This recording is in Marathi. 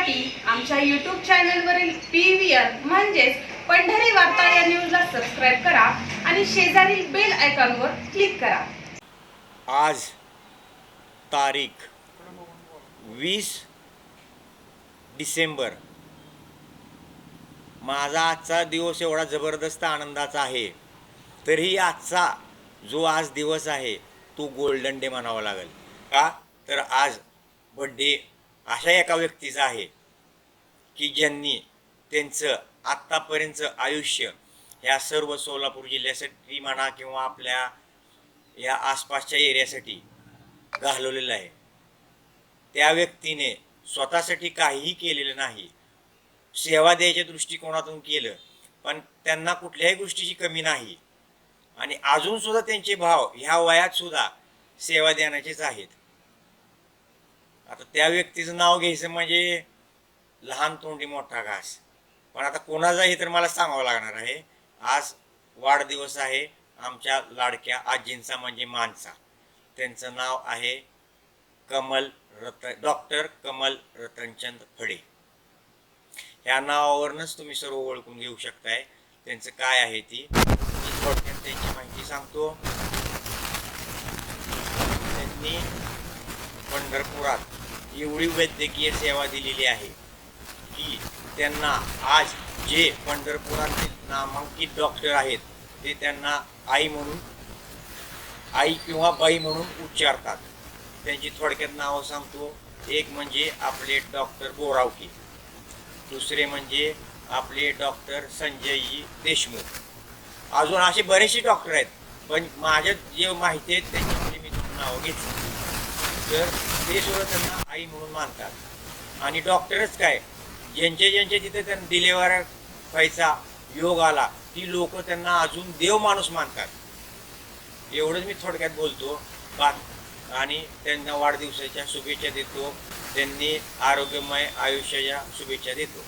पाहण्यासाठी आमच्या यूट्यूब चॅनलवरील पी व्ही म्हणजेच पंढरी वार्ता या न्यूजला सबस्क्राईब करा आणि शेजारील बेल आयकॉनवर क्लिक करा. आज तारीख वीस डिसेंबर. माझा आजचा दिवस एवढा जबरदस्त आनंदाचा आहे. तरीही आजचा जो आज दिवस आहे तो गोल्डन डे म्हणावा लागेल. का? तर आज बड्डे अशा एका व्यक्तीचा आहे की ज्यांनी त्यांचं आत्तापर्यंतचं आयुष्य ह्या सर्व सोलापूर जिल्ह्यासाठी म्हणा किंवा आपल्या या आसपासच्या एरियासाठी घालवलेलं आहे. त्या व्यक्तीने स्वतःसाठी काहीही केलेलं नाही. सेवा द्यायच्या दृष्टिकोनातून केलं पण त्यांना कुठल्याही गोष्टीची कमी नाही. आणि अजूनसुद्धा त्यांचे भाव ह्या वयातसुद्धा सेवा देण्याचेच आहेत. आता त्या व्यक्तीचं नाव घ्यायचं म्हणजे लहान तोंडी मोठा घास. पण आता कोणाचा हे तर मला सांगावं लागणार आहे आज वाढदिवस आहे आमच्या लाडक्या आजींचा म्हणजे मानचा त्यांचं नाव आहे कमल रतन डॉक्टर कमल रतनचंद फडे. ह्या नावावरूनच तुम्ही सर्व ओळखून घेऊ शकताय. त्यांचं काय आहे ती? थोडक्यात त्यांची माहिती सांगतो. त्यांनी पंढरपुरात एवढी वैद्यकीय सेवा दिलेली आहे की त्यांना आज जे पंढरपुरातील नामांकित डॉक्टर आहेत ते त्यांना आई म्हणून आई किंवा बाई म्हणून उच्चारतात. त्यांची थोडक्यात नावं सांगतो. एक म्हणजे आपले डॉक्टर बोरावकी. दुसरे म्हणजे आपले डॉक्टर संजयजी देशमुख. अजून असे बरेचसे डॉक्टर आहेत पण माझ्या जे माहिती आहेत त्यांच्यामध्ये मी नावं घेतली. तर ते सुद्धा त्यांना आई म्हणून मानतात. आणि डॉक्टरच काय? ज्यांचे ज्यांचे तिथे त्यांना डिलेवरी व्हायचा योग आला ती लोक त्यांना अजून देव माणूस मानतात. एवढंच मी थोडक्यात बोलतो. बा आणि त्यांना वाढदिवसाच्या शुभेच्छा देतो. त्यांनी आरोग्यमय आयुष्याच्या शुभेच्छा देतो.